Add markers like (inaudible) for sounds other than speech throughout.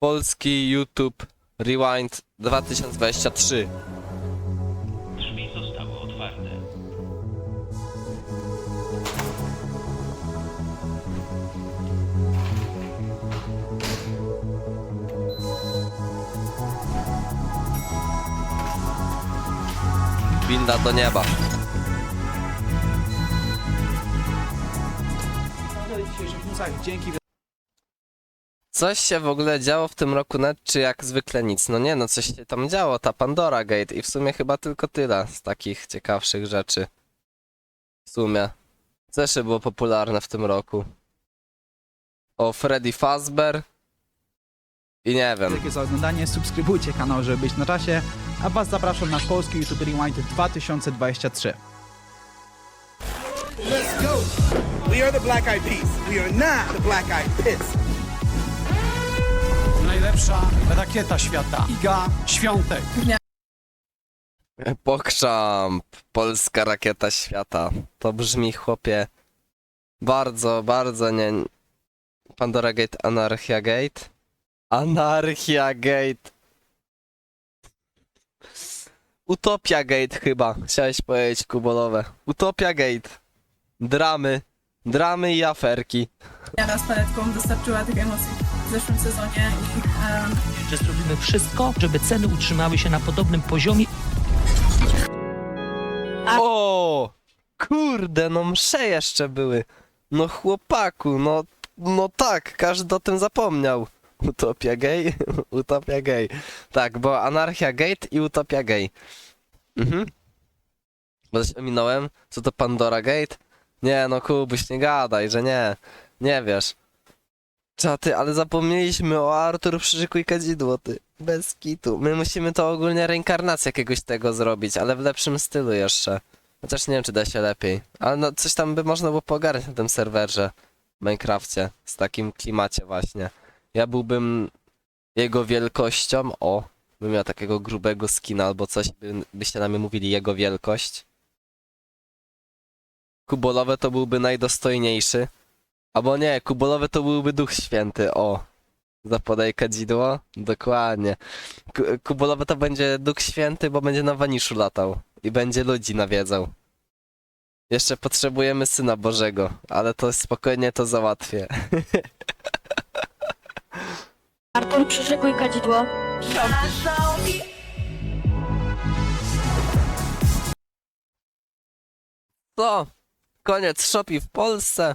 Polski YouTube Rewind 2023. Drzwi zostały otwarte. Winda do nieba. dzisiejszych newsach dzięki Coś się w ogóle działo w tym roku net, czy jak zwykle nic? No nie, no coś się tam działo, ta Pandora Gate i w sumie chyba tylko tyle z takich ciekawszych rzeczy. W sumie. Co jeszcze było popularne w tym roku? O, Freddy Fazbear. I nie wiem. Dzięki za oglądanie, subskrybujcie kanał, żeby być na czasie, a was zapraszam na polski YouTube Rewind 2023. Let's go. We are the Black Eyed Peas. We are not the Black Eyed Pits. Najlepsza rakieta świata. Iga Świątek. Pokrzamp, polska rakieta świata. To brzmi, chłopie, bardzo, bardzo nie... Pandora Gate, Anarchia Gate? Anarchia Gate! Utopia Gate chyba, chciałeś powiedzieć kubolowe. Utopia Gate. Dramy. Dramy i aferki. Jana z paletką dostarczyła tych emocji w zeszłym sezonie że zrobimy wszystko, żeby ceny utrzymały się na podobnym poziomie O! Kurde, no msze jeszcze były. No chłopaku, no, no tak, każdy o tym zapomniał. Utopia gay, (laughs) utopia gay. Tak, bo anarchia gate i utopia gay. Mhm. Bo się ominąłem, co to Pandora Gate? Nie, no Kubuś, nie gadaj, że nie. Nie wiesz. Czaty, ale zapomnieliśmy o Artur Przyszykuj Kadzidło, ty. Bez kitu. My musimy to ogólnie reinkarnację jakiegoś tego zrobić, ale w lepszym stylu jeszcze. Chociaż nie wiem, czy da się lepiej. Ale no, coś tam by można było pogarać na tym serwerze w Minecrafcie. Z takim klimacie właśnie. Ja byłbym jego wielkością. O, bym miał takiego grubego skina albo coś, by, byście na mnie mówili jego wielkość. Kubolowe to byłby najdostojniejszy. Albo nie, kubolowe to byłby Duch Święty. O, zapodaj kadzidło. Dokładnie. Ku- Kubolowe to będzie Duch Święty, bo będzie na waniszu latał i będzie ludzi nawiedzał. Jeszcze potrzebujemy Syna Bożego, ale to spokojnie to załatwię. (laughs) Artur, przyszykuj kadzidło. Co? Koniec Shopi w Polsce.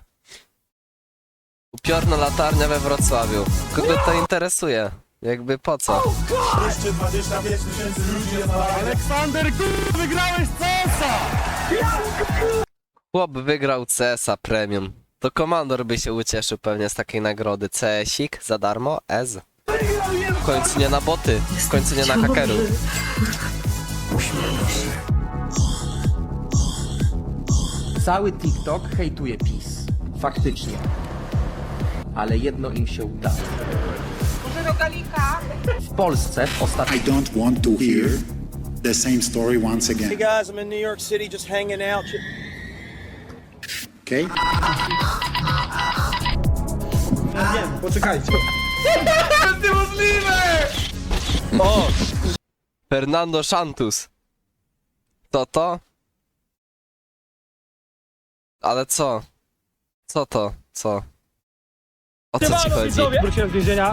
Upiorna latarnia we Wrocławiu. Kogo to interesuje? Jakby po co? Aleksander, wygrałeś CS-a! Chłop wygrał CS-a Premium. To komandor by się ucieszył pewnie z takiej nagrody. CS-ik za darmo? Ez. W końcu nie na boty, w końcu nie na hakerów. Cały TikTok hejtuje PiS. Faktycznie. Ale jedno im się udało. W Polsce w I ostatnich don't want to hear the same story once again. Hey guys, I'm in New York City just hanging out. Okay? O! Fernando Santos. To to? Ale co? Co to? Co? O co ci chodzi?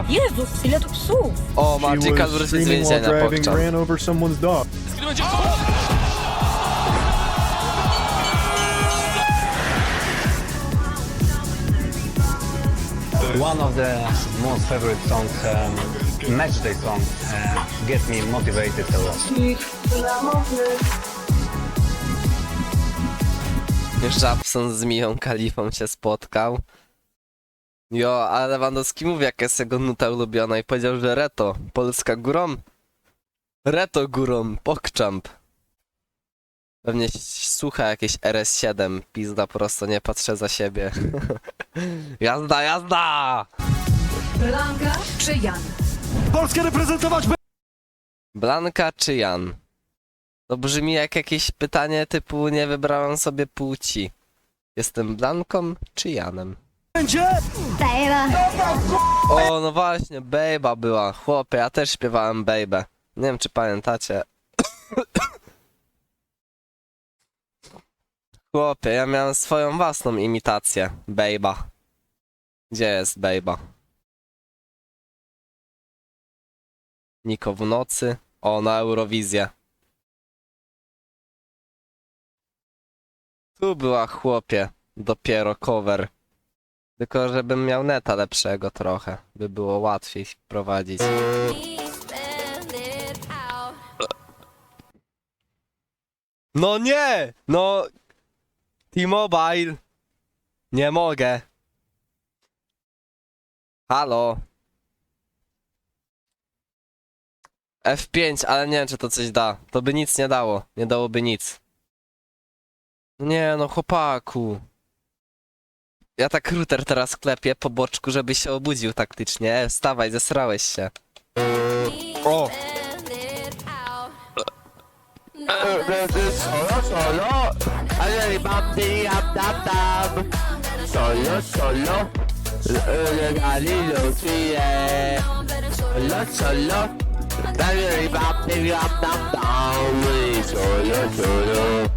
Jezus, ile tu psów! O, Magical wróci z więzienia, pokczam. One of the most favorite songs, um, matchday song, uh, get me motivated a lot. Żabson z Miją Kalifą się spotkał. Jo, a Lewandowski mówi, jaka jest jego nuta ulubiona i powiedział, że Reto, Polska górą? Reto górą, pokczamp. Pewnie słucha jakieś RS7, pizda prosto, nie patrzę za siebie. (laughs) jazda, jazda! Blanka czy Jan? Polskę reprezentować Blanka czy Jan? To brzmi jak jakieś pytanie typu nie wybrałam sobie płci. Jestem Blanką czy Janem? O, no właśnie, Bejba była. Chłopie, ja też śpiewałem Bejbę. Nie wiem, czy pamiętacie. Chłopie, ja miałem swoją własną imitację. Bejba. Gdzie jest Bejba? Niko w nocy. O, na Eurowizję. Tu była chłopie. Dopiero cover. Tylko żebym miał neta lepszego trochę, by było łatwiej prowadzić. No nie! No... T-Mobile! Nie mogę. Halo? F5, ale nie wiem czy to coś da. To by nic nie dało. Nie dałoby nic. Nie no, chłopaku. Ja tak router teraz klepię po boczku, żeby się obudził taktycznie. Wstawaj, zesrałeś się. O! Solo, solo. Galileo, Solo, solo. Solo, solo.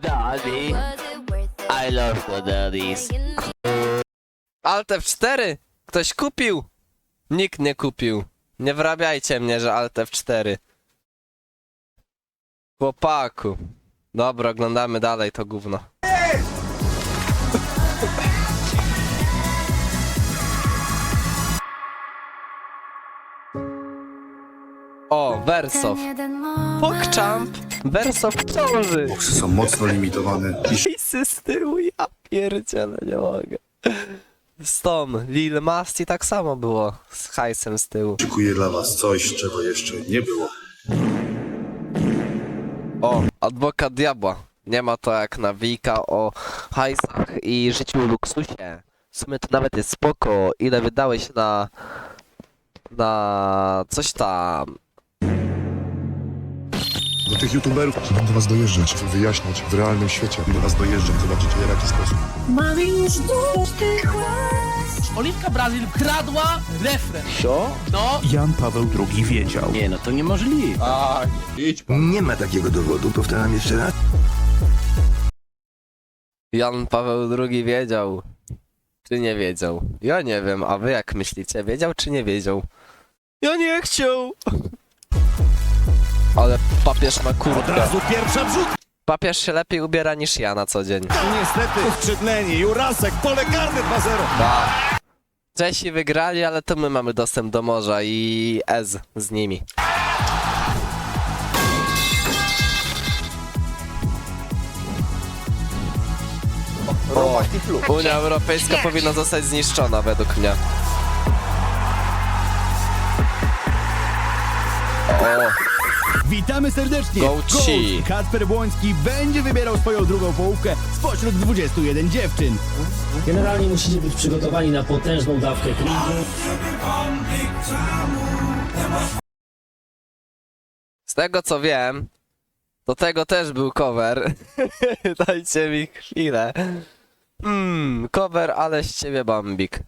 Daddy, I love the daddies. Alt F4! Ktoś kupił? Nikt nie kupił. Nie wrabiajcie mnie, że Alt F4. Chłopaku. Dobra, oglądamy dalej to gówno. Wersow. Pokczamp. Wersow w ciąży. Boksy są mocno limitowane i Lisy z tyłu, ja pierdzielę, nie mogę. Z Tom, Lil Masti tak samo było, z hajsem z tyłu. szykuję dla was coś, czego jeszcze nie było. O, adwokat diabła. Nie ma to jak na Wika o hajsach i życiu luksusie. W sumie to nawet jest spoko. Ile wydałeś na... na... coś tam. Do tych youtuberów mam do was dojeżdżać, wyjaśniać w realnym świecie. Do was dojeżdżam, zobaczycie w jaki sposób. Oliwka Brazil kradła refren. Co? No, Jan Paweł II wiedział. Nie, no to niemożliwe. Nie ma takiego dowodu, powtarzam jeszcze raz. Jan Paweł II wiedział. Czy nie wiedział? Ja nie wiem, a wy jak myślicie? Wiedział czy nie wiedział? Ja nie chciał! Ale papież ma kurtkę. pierwsza wrzut! Papież się lepiej ubiera niż ja na co dzień. Niestety, skrzydleni, Jurasek, pole karne 2-0. Da. Czesi wygrali, ale to my mamy dostęp do morza i Ez z nimi. O, Unia Europejska powinna zostać zniszczona według mnie. O, Witamy serdecznie! Coach Kacper Błoński będzie wybierał swoją drugą połówkę spośród 21 dziewczyn. generalnie musicie być przygotowani na potężną dawkę cringe'u. z tego co wiem, do tego też był cover. (laughs) Dajcie mi chwilę. Mmm, cover, ale z ciebie bambik.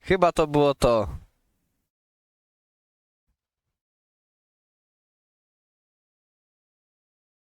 Chyba to było to.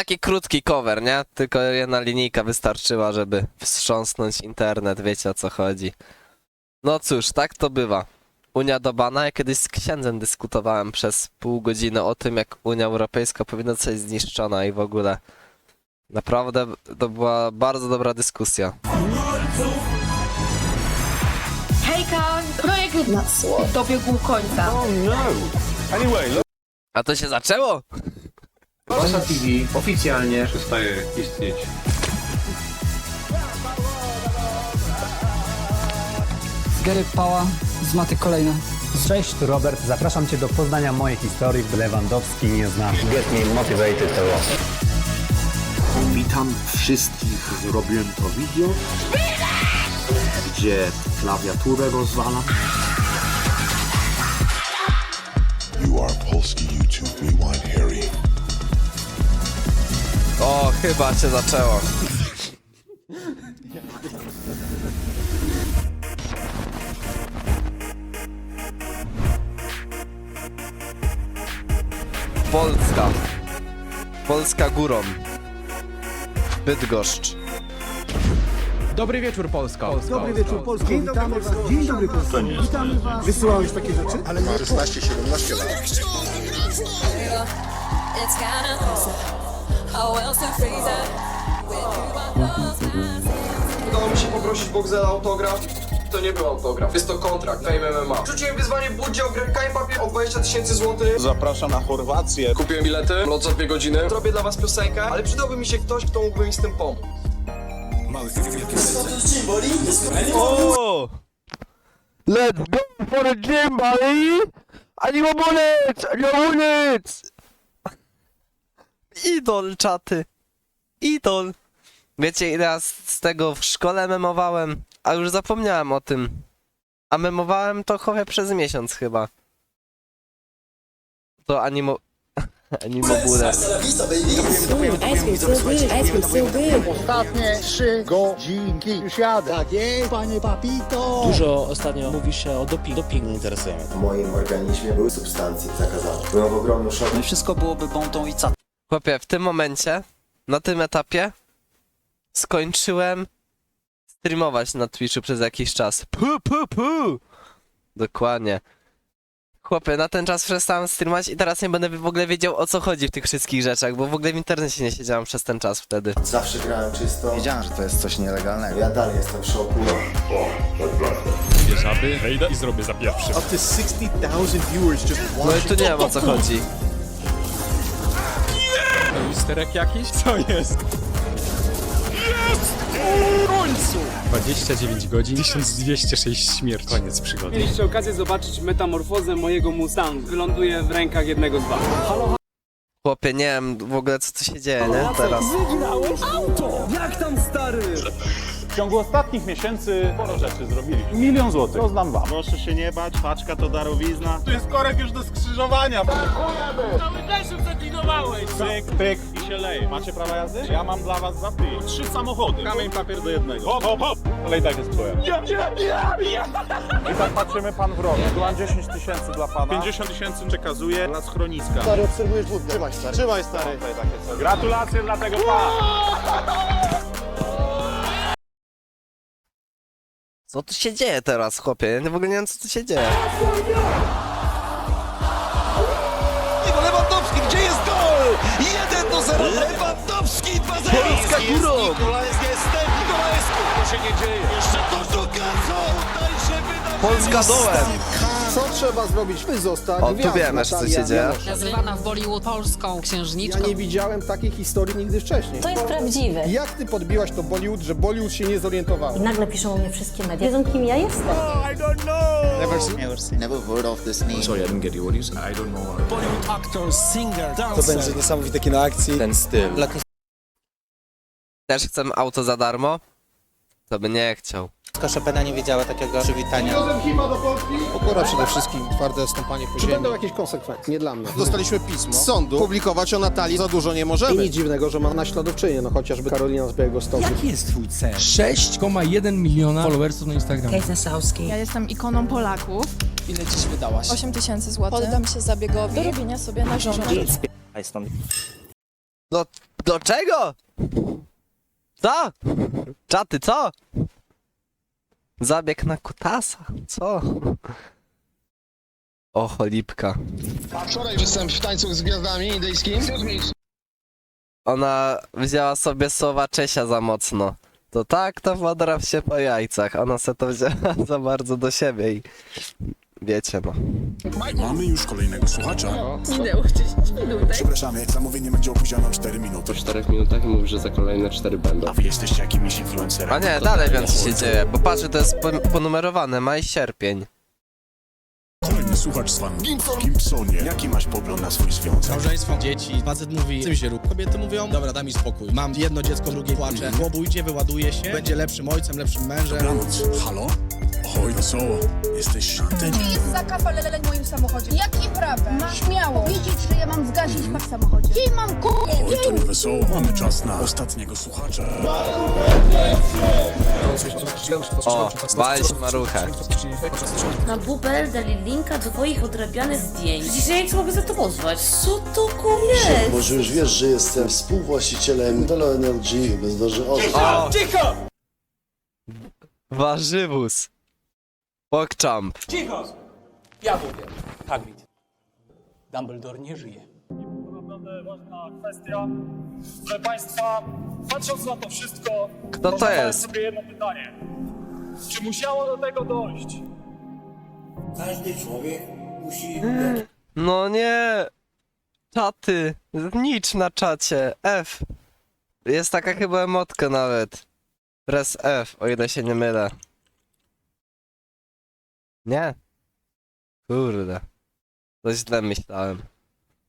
Taki krótki cover, nie? Tylko jedna linijka wystarczyła, żeby wstrząsnąć internet, wiecie o co chodzi. No cóż, tak to bywa. Unia do bana. Ja kiedyś z księdzem dyskutowałem przez pół godziny o tym, jak Unia Europejska powinna zostać zniszczona i w ogóle. Naprawdę to była bardzo dobra dyskusja. Hejka, projekt dobiegł końca. A to się zaczęło? Wasza TV oficjalnie Przestaje istnieć. Gary Pała z Maty kolejna. Cześć, tu Robert. Zapraszam Cię do poznania mojej historii. Lewandowski nie znam. Get me motivated to rock. Witam wszystkich, zrobiłem to video, gdzie klawiaturę rozwalam. You are Polski YouTube Rewind Harry. O, chyba się zaczęło. Polska. Polska górą. Bydgoszcz. Dobry wieczór Polsko. Dobry wieczór Polsko, witamy was. Dzień dobry Polsko, witamy was. Wysyłałeś takie rzeczy? Ale nie 16-17 lat. Udało mi się poprosić Boxela o autograf. To nie był autograf, jest to kontrakt Fame MMA. Rzuciłem wyzwanie Budzie o grę Kaj Papier o 20 tysięcy złotych. Zapraszam na Chorwację. Kupiłem bilety, lot za dwie godziny. Zrobię dla was piosenkę, ale przydałby mi się ktoś, kto mógłby mi z tym pomóc. O! Let's go for the gym, buddy! A nie ma bullets! A nie ma bullets! Idol, czaty. Idol. Wiecie, ile ja z z tego w szkole memowałem? A już zapomniałem o tym. A memowałem to chowę przez miesiąc chyba. To animo... (laughs) animo bullet. Ostatnie trzy godzinki. Już jadę. Tak jest, panie papito. Dużo ostatnio mówi się o doping, dopingu. W moim organizmie były substancje zakazane. Byłem w ogromnym szoku. Wszystko byłoby bątą i ca. Chłopie, w tym momencie, na tym etapie, skończyłem streamować na Twitchu przez jakiś czas. Pu, pu, pu! Dokładnie. Chłopie, na ten czas przestałem streamować i teraz nie będę w ogóle wiedział o co chodzi w tych wszystkich rzeczach, bo w ogóle w internecie nie siedziałem przez ten czas wtedy. Zawsze grałem czysto. Wiedziałem, że to jest coś nielegalnego. Ja dalej jestem w szoku. Up to 60,000 viewers just No i tu nie wiem o co chodzi. Misterek jakiś? (laughs) Co jest? 29 godzin, 1206 śmierci. Koniec przygody. Mieliście okazję zobaczyć metamorfozę mojego Mustangu. Wyląduje w rękach jednego z was. Chłopie, nie wiem w ogóle co tu się dzieje, nie? Teraz. W ciągu ostatnich miesięcy sporo rzeczy zrobili. Milion złotych. Rozdam wam. Proszę się nie bać, paczka to darowizna. Tu jest korek już do skrzyżowania. Cały deszcz zaklinowałeś. Pyk, pyk i się leje. Macie prawa jazdy? Ja mam dla was za. Trzy samochody. Kamień, papier do jednego. Hop, hop, hop. Ale i tak jest twoja. Ja, ja, ja, ja. I tak patrzymy pan w rok. Tu mam 10 tysięcy dla pana. 50 tysięcy przekazuję dla schroniska. Stary, obserwujesz wódkę. Trzymaj stary. Trzymaj stary. Gratulacje dla tego pana. Co tu się dzieje teraz, chłopie? Ja w ogóle nie wiem co tu się dzieje. Iwo Lewandowski, gdzie jest gol? 1 do 0. Lewandowski 2-0. Polska górą. Nikolaesku. To się nie dzieje. Jeszcze to Dukaco. Dajże wydać. Polska dołem! Co trzeba zrobić, by zostać O, tu wiem jeszcze co się dzieje. Nazywana w Bollywood polską księżniczką. Ja nie widziałem takiej historii nigdy wcześniej. To jest prawdziwe. Jak ty podbiłaś to Bollywood, że Bollywood się nie zorientował? I nagle piszą o mnie wszystkie media. Wiedzą kim ja jestem. To będzie niesamowite kino akcji. Ten styl. Też chcę auto za darmo? To by nie chciał. Szopena nie wiedziała takiego przywitania. Pokora przede wszystkim, twarde stąpanie po ziemi. Czy będą jakieś konsekwencje? Nie dla mnie. Dostaliśmy pismo z sądu. Publikować o Natalii za dużo nie możemy. I nic dziwnego, że ma naśladowczynię, no chociażby Karolina z Białego Stoku. Jaki jest twój cel? 6,1 miliona followersów na Instagramie. Ja jestem ikoną Polaków. Ile dziś wydałaś? 8 tysięcy złotych. Poddam się zabiegowi do robienia sobie narządów. No, do czego? Co? Czaty, co? Zabieg na kutasa? Co? O, cholipka. Wczoraj występ w tańcu z gwiazdami indyjskim. Ona wzięła sobie słowa Czesia za mocno. To tak, to podrap się po jajcach. Ona se to wzięła (laughs) za bardzo do siebie i... wiecie no. Mamy już kolejnego słuchacza. Minęło 10 minut, tak? Przepraszamy, zamówienie będzie opóźnione o 4 minuty. 4 minutach i mówisz, że za kolejne 4 będą. A wy jesteście jakimiś influencerami? A nie, dalej więcej się dzieje, bo patrzę, to jest pon- ponumerowane, maj, sierpień. Kolejny słuchacz z fan Gimpsonie. Jaki masz pogląd na swój związek? Małżeństwo, dzieci, facet mówi, tym się rób. Kobiety mówią, dobra, daj mi spokój. Mam jedno dziecko, drugie płacze. Chłopujcie, wyładuje się, będzie lepszym ojcem, lepszym mężem. Dobranoc. Halo? Oj, wesoło. Jesteś ty. Jest zakaz w moim samochodzie. Jakim prawem? Ma śmiało. Widzieć, że ja mam zgasić w samochodzie. Gdzie mam kurę? Oj, to nie wesoło. Mamy czas na ostatniego słuchacza. O, walić maruchę. Na bubel dali linka do twoich odrabianych zdjęć. Przecież ja mogę za to pozwać? Co to jest? Może już wiesz, że jestem współwłaścicielem Delo Energy, bezdoży O! Warzywus. Pokczamp. Cicho! Ja mówię. Hagrid. Dumbledore nie żyje. Naprawdę ważna kwestia. Proszę Państwa, patrząc na to wszystko, Kto to jest? sobie jedno pytanie. Czy musiało do tego dojść? Każdy człowiek musi... No nie. Czaty. Nicz na czacie. F. Jest taka chyba emotka nawet. Press F, o ile się nie mylę. Nie. Kurde. To źle myślałem.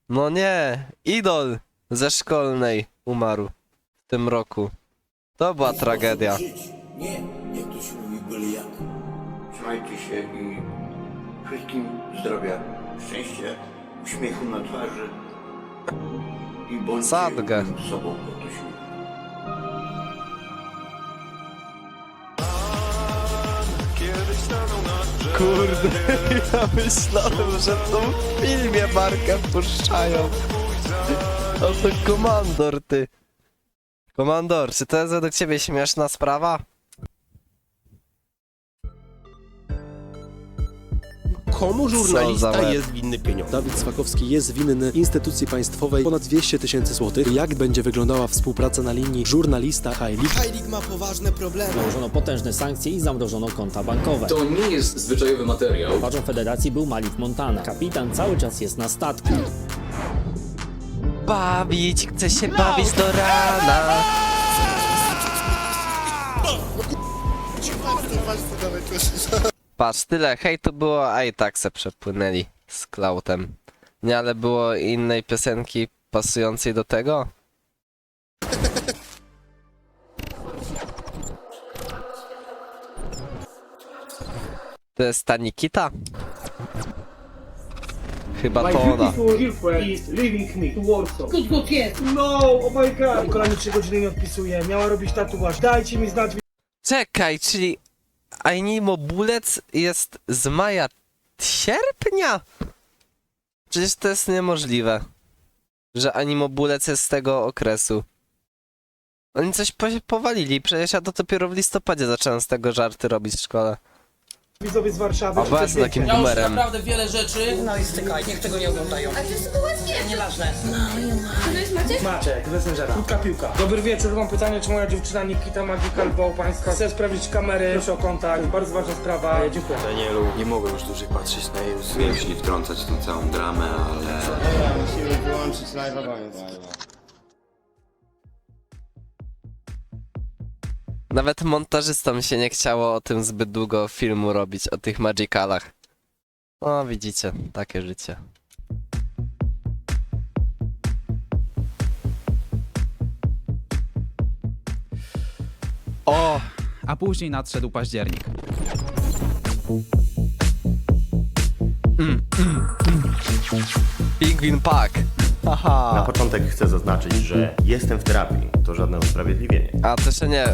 No nie. Idol ze szkolnej umarł w tym roku. To była tragedia. Nie, jak to się mówi, byle jak. Trzymajcie się i wszystkim zdrowia, szczęścia, uśmiechu na twarzy i bądźcie Sadgę. sobą, Kurde, (laughs) ja myślałem, że w tym filmie markę puszczają. O to komandor, ty. Komandor, czy to jest według ciebie śmieszna sprawa? Komu za żurnalista łeb. jest winny pieniądze? Dawid Swakowski jest winny instytucji państwowej ponad 200 tysięcy złotych. Jak będzie wyglądała współpraca na linii żurnalista High Heilig ma poważne problemy. Nałożono potężne sankcje i zamrożono konta bankowe. To nie jest zwyczajowy materiał. Twarzą federacji był Malik Montana. Kapitan cały czas jest na statku. Bawić, chcę się bawić do rana. Patrz, tyle hejtu było, a i tak se przepłynęli z Klautem. Nie, ale było innej piosenki pasującej do tego? (laughs) To jest ta Nikita? Chyba to ona. is leaving me to Warsaw. Good. No, oh my god! Kolejne 3 godziny nie odpisuje. Miała robić tatuaż. Dajcie mi znać. Czekaj, czyli Ainimo Bulec jest z maja sierpnia? Przecież to jest niemożliwe, że Animo Bulec jest z tego okresu. Oni coś po powalili, przecież ja to dopiero w listopadzie zacząłem z tego żarty robić w szkole. Widzowie z Warszawy. A ja jestem takim numerem. wiele rzeczy. No i stykaj, niech tego nie oglądają. A to jest sytuacja. Nieważne. To jest Maciek? Maciek, z Messengera. Krótka piłka. Dobry wieczór, mam pytanie, czy moja dziewczyna Nikita Magical była u Państwa? Chcę sprawdzić kamery, proszę o kontakt, bardzo ważna sprawa. E, Dziękuję. Danielu, nie mogę już dłużej patrzeć na jej łzy. Wiem, nie wtrącać tą całą dramę, ale... Musimy wyłączyć live koniec. Nawet montażystom się nie chciało o tym zbyt długo filmu robić, o tych magicalach. No widzicie, takie życie. O! A później nadszedł październik. Pingwin Pack! Haha! początek chcę zaznaczyć, że jestem w terapii. To żadne usprawiedliwienie. A to jeszcze nie.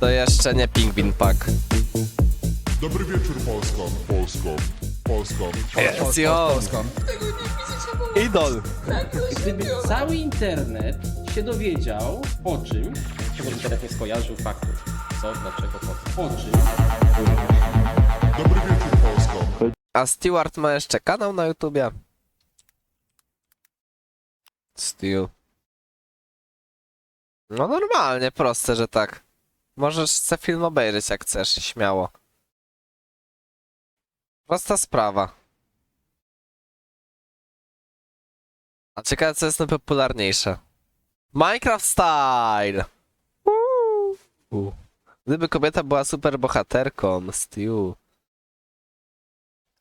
To jeszcze nie Pingwin Pack. Dobry wieczór Polsko. Polsko. Polsko. Ją! Idol! Gdyby cały internet się dowiedział o czym, czego internet nie skojarzył faktów. Co, dlaczego, po co? O czym? Dobry wieczór Polsko. A Stewart ma jeszcze kanał na YouTubie? Stew. No normalnie, proste, że tak. Możesz sobie film obejrzeć jak chcesz, śmiało. Prosta sprawa. A ciekawe co jest najpopularniejsze. Minecraft Style! Uuu. Gdyby kobieta była super bohaterką, Stew.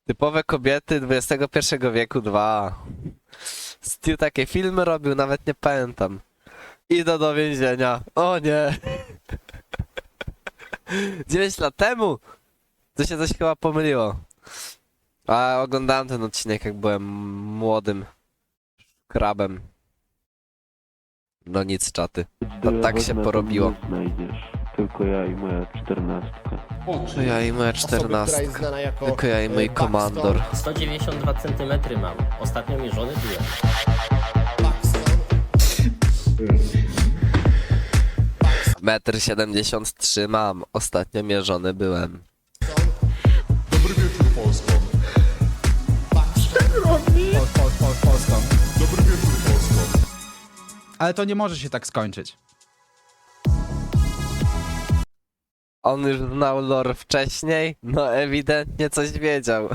Typowe kobiety XXI wieku 2. Stew takie filmy robił, nawet nie pamiętam. Idę do więzienia. O nie! (laughs) 9 lat temu! To się coś chyba pomyliło. A oglądałem ten odcinek, jak byłem młodym krabem. No nic, czaty. To tak się porobiło. Znajdziesz. Tylko ja i moja czternastka. To ja i moja czternastka. Tylko ja i mój komandor. 192 cm mam. Ostatnio mierzony byłem. Metr 73 mam. Ostatnio mierzony byłem. Pol, pol, pol, Polską. Ale to nie może się tak skończyć. On już znał lore wcześniej? No ewidentnie coś wiedział.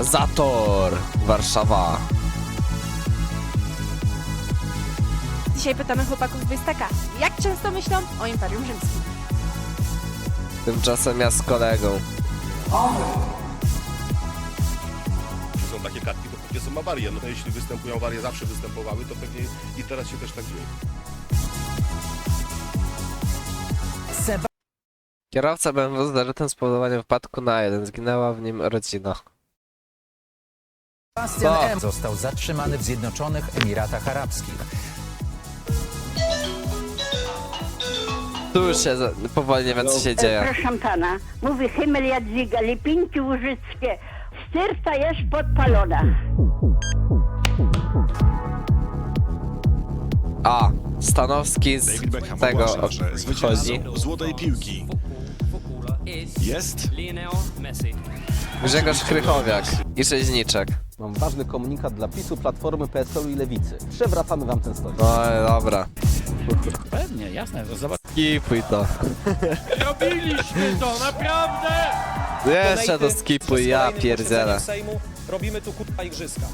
Zator! Warszawa. Dzisiaj pytamy chłopaków z Bystaka, jak często myślą o Imperium Rzymskim? Tymczasem ja z kolegą. Są takie kartki, pewnie są awarie. No to jeśli występują awarie, zawsze występowały, to pewnie i teraz się też tak dzieje. Kierowca BMW zarzutym spowodowania wypadku na jeden. Zginęła w nim rodzina. Sebastian Co? M. został zatrzymany w Zjednoczonych Emiratach Arabskich. Tu już się za- powoli nie wiem co się dzieje. Proszę pana, mówi Himmel Jadwiga, Lipinki Łużyckie, sterta jest podpalona. A, Stanowski z tego chodzi. Złotej piłki. Jest? Grzegorz Krychowiak i Rzeźniczek. Mam ważny komunikat dla PiSu, Platformy, PSL-u i Lewicy. Przewracamy wam ten stolik. Oj, dobra. Pewnie, jasne, to zobacz. Skipuj to. Robiliśmy to, naprawdę! Jeszcze to skipuj, ja pierdzielę. Sejmu robimy tu kurwa igrzyska.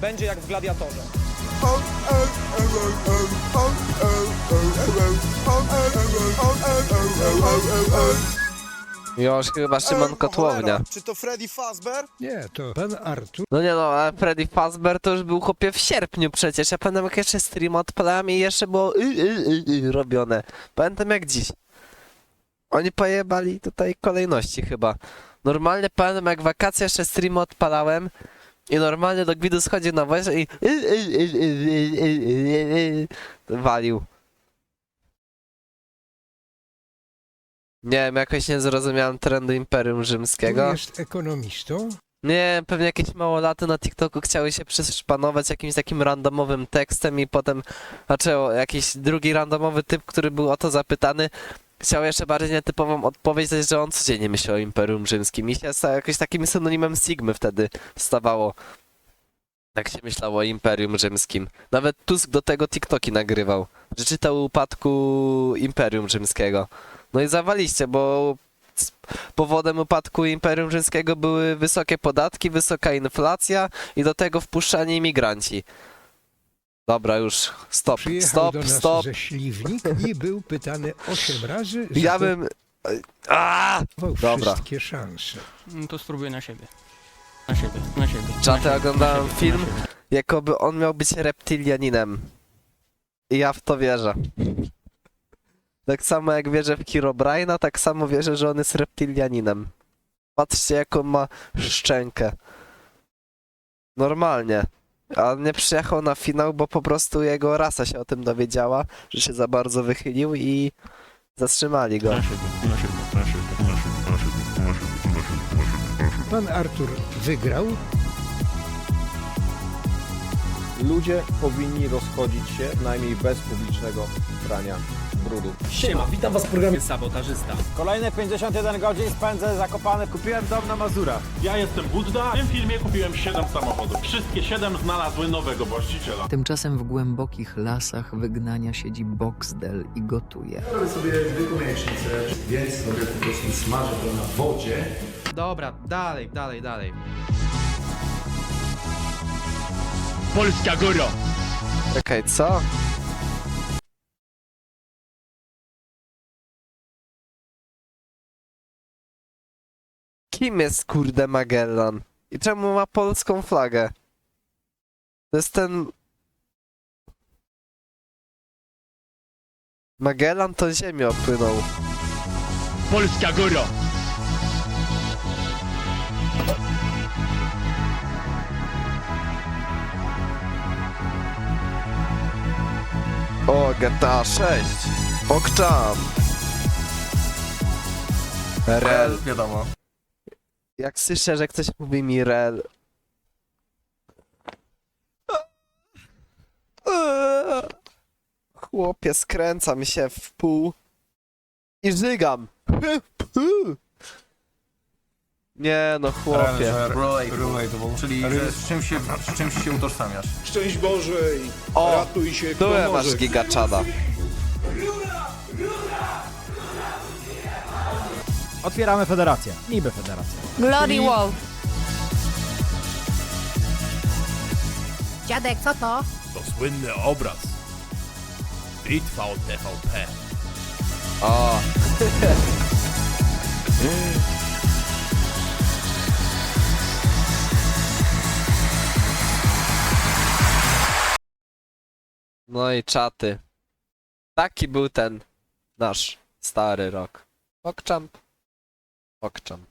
Będzie jak w gladiatorze. Już chyba Szymon Kotłownia. Czy to Freddy Fazbear? Nie, to pan Artur. No nie no, ale Freddy Fazbear to już był chłopie w sierpniu przecież. Ja pamiętam jak jeszcze stream odpalałem i jeszcze było y, y, y, y, robione. Pamiętam jak dziś. Oni pojebali tutaj kolejności chyba. Normalnie pamiętam jak wakacje jeszcze stream odpalałem i normalnie do gwidu schodził na wojnę i walił. Nie wiem, jakoś nie zrozumiałem trendu Imperium Rzymskiego. Jest ekonomistą? Nie, pewnie jakieś małolaty na TikToku chciały się przeszpanować jakimś takim randomowym tekstem i potem zaczęło jakiś drugi randomowy typ, który był o to zapytany, chciał jeszcze bardziej nietypową odpowiedź że on codziennie myśli o Imperium Rzymskim i się stało jakoś takim synonimem Sigmy wtedy stawało. Jak się myślało o Imperium Rzymskim. Nawet Tusk do tego TikToki nagrywał, że czytał upadku Imperium Rzymskiego. No i zawaliście, bo powodem upadku Imperium Rzymskiego były wysokie podatki, wysoka inflacja i do tego wpuszczanie imigranci. Dobra, już stop, stop, stop. Śliwnik i był pytany 8 razy, Ja bym... A! Dobra. wszystkie szanse. To spróbuję na siebie. Na siebie, na siebie. Czaty oglądałem film, jakoby on miał być reptilianinem. I ja w to wierzę. Tak samo jak wierzę w Herobrine'a, tak samo wierzę, że on jest reptilianinem. Patrzcie, jaką ma szczękę. Normalnie. A nie przyjechał na finał, bo po prostu jego rasa się o tym dowiedziała, że się za bardzo wychylił i zatrzymali go. Pan Artur wygrał. Ludzie powinni rozchodzić się najmniej bez publicznego prania brudu. Siema, witam was w programie Sabotażysta. Kolejne 51 godzin spędzę zakopany. Kupiłem dom na Mazurach. Ja jestem Budda. W tym filmie kupiłem 7 samochodów. Wszystkie 7 znalazły nowego właściciela. Tymczasem w głębokich lasach wygnania siedzi Boxdel i gotuje. Robię sobie zwykłą jajecznicę, więc sobie po prostu smażę to na wodzie. Dobra, dalej, dalej, dalej. Polska góra! Czekaj, co? Kim jest kurde Magellan? I czemu ma polską flagę? To jest ten... Magellan to ziemię opłynął. Polska góra! O, GTA 6. Okczam. Rel. Wiadomo. Jak słyszę, że ktoś mówi mi rel. Chłopie, skręca mi się w pół. I żygam. Nie no, chłopie. Czyli z czymś się, z czymś się utożsamiasz. Szczęść Boże i O, ratuj się kto może. masz gigaczada. Otwieramy federację. Niby federację. Glory Wall. Dziadek, co to? To słynny obraz. Bitwa o TVP. O. No i czaty. Taki był ten nasz stary rok. Okczamp. Okczamp.